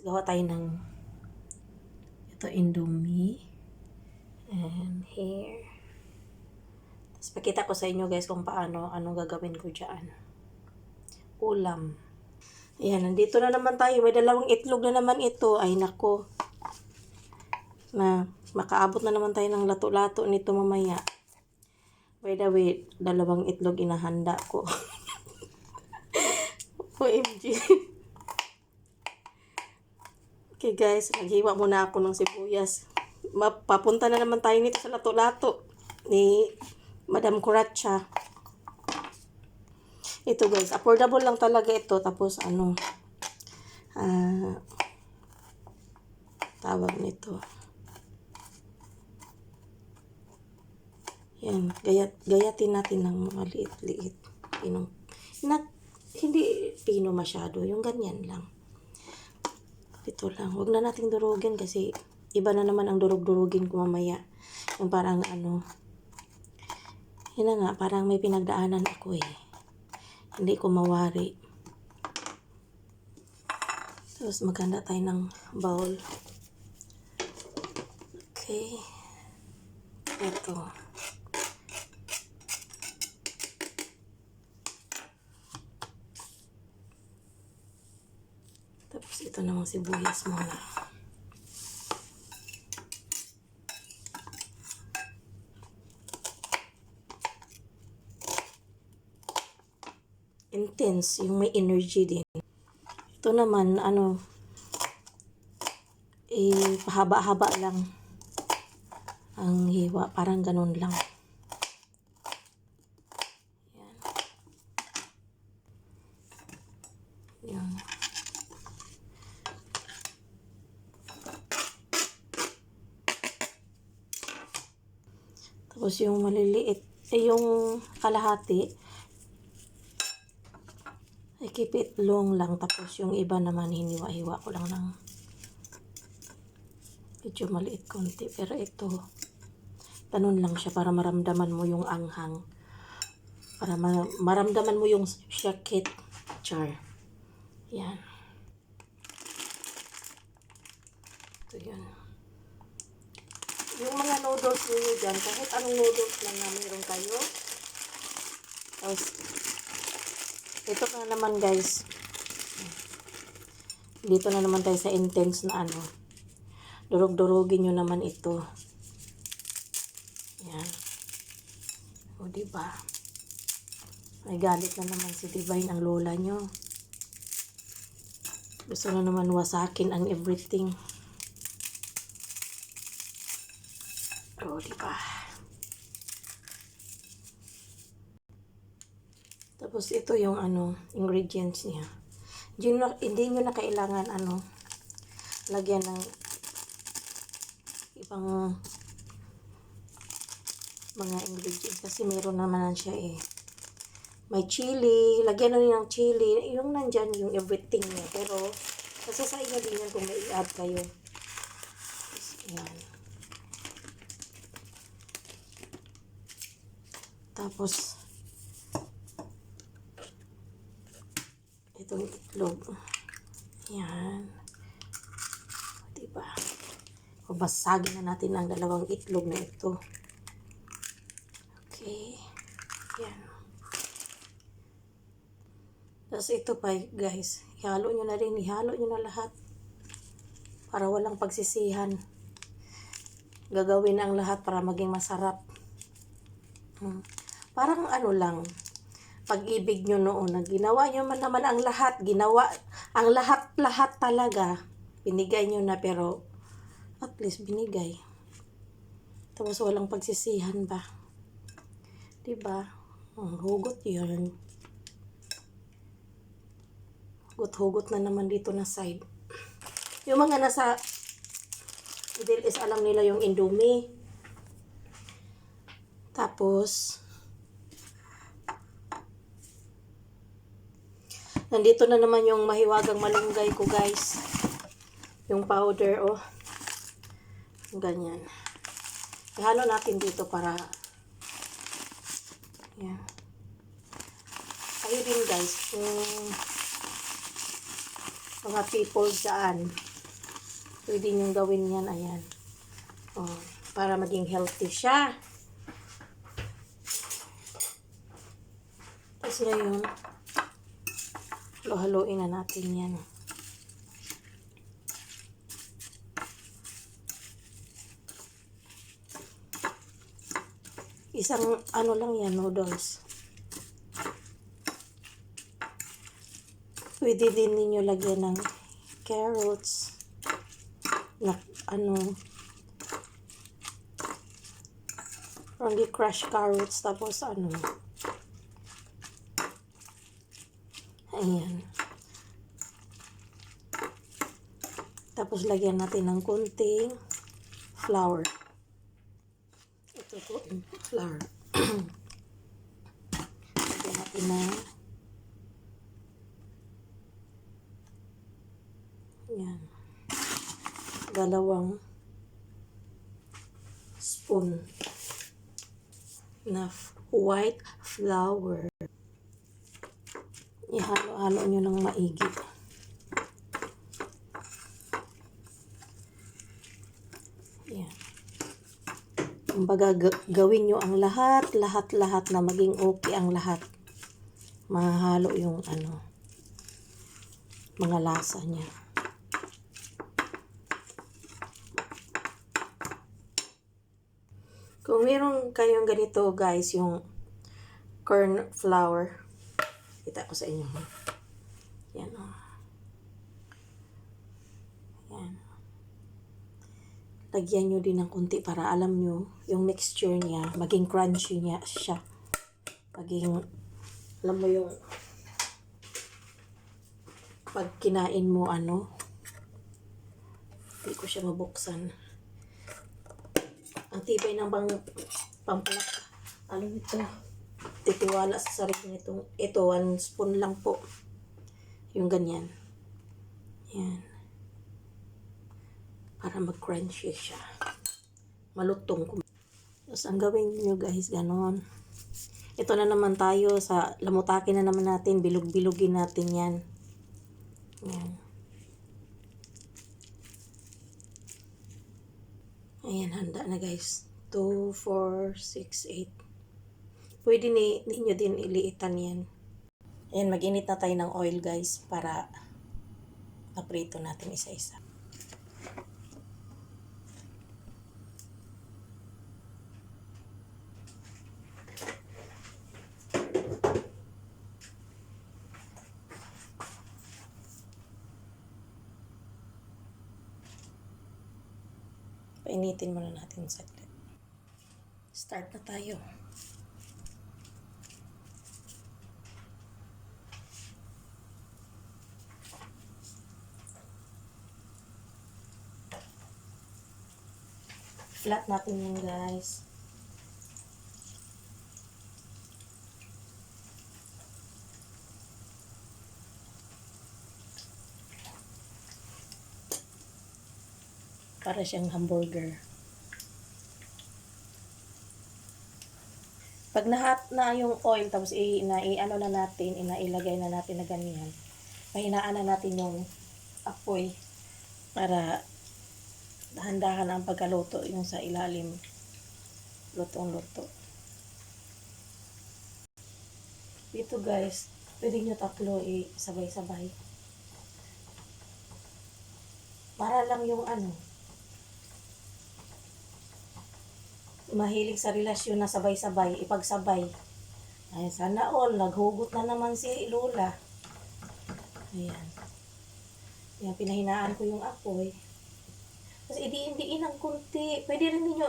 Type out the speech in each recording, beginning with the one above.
Gawa tayo ng ito indomie and here. Tapos pakita ko sa inyo guys kung paano, anong gagawin ko dyan. Ulam. Ayan, nandito na naman tayo. May dalawang itlog na naman ito. Ay nako. Na makaabot na naman tayo ng lato-lato nito mamaya. By the way, dalawang itlog inahanda ko. OMG. Okay guys, naghiwa muna ako ng sibuyas. Mapapunta na naman tayo nito sa lato-lato ni Madam Kuratcha. Ito guys, affordable lang talaga ito. Tapos ano, ah, tawag nito. Yan, gayat, gayatin natin ng mga liit-liit. Pinong, not, hindi pino masyado, yung ganyan lang. Ito lang. Huwag na nating durugin kasi iba na naman ang durug-durugin ko mamaya. Yung parang ano, yun na nga, parang may pinagdaanan ako eh. Hindi ko mawari. Tapos maganda tayo ng bowl. Okay. Ito. Tapos ito namang sibuyas muna. Intense, yung may energy din. Ito naman, ano, eh, pahaba-haba lang ang hiwa. Parang ganun lang. Yan. Yan. Tapos yung maliliit, eh yung kalahati, I keep it long lang. Tapos yung iba naman, hiniwa-hiwa ko lang ng medyo maliit konti. Pero ito, tanon lang siya para maramdaman mo yung anghang. Para ma- maramdaman mo yung shakit char. Yan. Ito yun. Yung mga noodles ninyo dyan, kahit anong noodles lang na meron kayo. Tapos, ito na naman guys. Dito na naman tayo sa intense na ano. Durog-durugin nyo naman ito. Yan. O, diba? May galit na naman si Divine ang lola nyo. Gusto na naman wasakin ang everything. O, diba? Tapos ito yung ano, ingredients niya. Hindi nyo, hindi nyo na kailangan ano, lagyan ng ibang mga ingredients kasi meron naman siya eh. May chili, lagyan na rin ng chili. Yung nandyan yung everything niya. Pero, kasi sa inyo din yan kung may i-add kayo. Tapos, Yan. Tapos, itong itlog. Yan. Diba? Babasagin na natin ang dalawang itlog na ito. Okay. Yan. Tapos ito pa guys. Ihalo nyo na rin. Ihalo nyo na lahat. Para walang pagsisihan. Gagawin ang lahat para maging masarap. Hmm. Parang ano lang, pag-ibig nyo noon, na ginawa nyo man naman ang lahat, ginawa, ang lahat-lahat talaga, binigay nyo na pero, at least binigay. Tapos walang pagsisihan ba? Diba? Hmm, hugot yun. Hugot-hugot na naman dito na side. Yung mga nasa middle is alam nila yung indomie. Tapos, nandito na naman yung mahiwagang malunggay ko guys. Yung powder, oh. Ganyan. Ihalo natin dito para, yan. Kayo din guys, kung mga people dyan. Pwede niyong gawin yan, ayan. Oh, para maging healthy siya. Tapos ngayon, halo-haloin na natin yan. Isang ano lang yan, noodles. Pwede din ninyo lagyan ng carrots na ano only crushed carrots tapos ano ayan. Tapos lagyan natin ng kunting flour. Ito po flour. Lagyan natin ng yan dalawang spoon na white flour. Ihalo-halo nyo ng maigi. Yan. Kumbaga, ga- gawin nyo ang lahat, lahat, lahat na maging okay ang lahat. Mahalo yung ano, mga lasa niya. Kung meron kayong ganito guys, yung corn flour, kita ko sa inyo. ha. Yan o. Yan. Lagyan nyo din ng konti para alam nyo yung mixture niya, maging crunchy niya siya. Maging, alam mo yung pag kinain mo ano, hindi ko siya mabuksan ang tibay ng bang pampalak. Ano ito? Titiwala sa sarili nitong ito, one spoon lang po. Yung ganyan. Yan. Para mag-crunchy siya. Malutong. Tapos ang gawin niyo guys, ganon. Ito na naman tayo sa lamutakin na naman natin, bilog-bilogin natin yan. Yan. Ayan, handa na guys. 2, 4, 6, 8. Pwede ni, ninyo din iliitan yan. Ayan, mag-init na tayo ng oil guys para naprito natin isa-isa. Painitin muna natin saglit. Start na tayo. Flat natin yan guys. Para siyang hamburger. Pag nahat na yung oil, tapos i, na, i, ano na natin, inailagay na natin na ganyan, pahinaan na natin yung apoy para dahan-dahan ang pagkaluto yung sa ilalim. Lutong-luto. Dito guys, pwede nyo tatlo i-sabay-sabay. Para lang yung ano, mahilig sa relasyon na sabay-sabay, ipagsabay. Ay, sana all, naghugot na naman si Lola. Ayan. Ayan, pinahinaan ko yung apoy. Tapos idiin-diin ng kunti. Pwede rin ninyo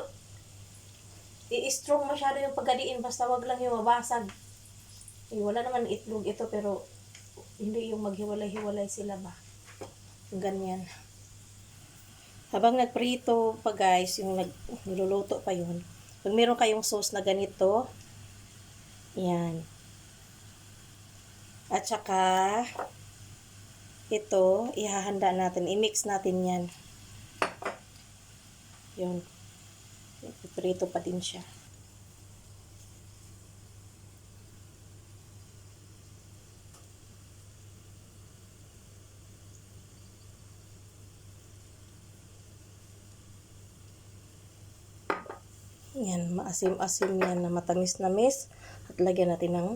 i-strong masyado yung pagkadiin basta wag lang yung mabasag. Eh, wala naman itlog ito pero hindi yung maghiwalay-hiwalay sila ba. Ganyan. Habang nagprito pa guys, yung nag, niluluto pa yun. Pag meron kayong sauce na ganito, yan. At saka, ito, ihahanda natin. I-mix natin yan. Yun. Iprito pa din siya. Yan, maasim-asim yan na matamis-namis. At lagyan natin ng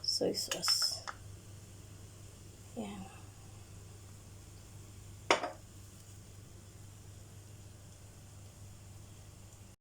soy sauce.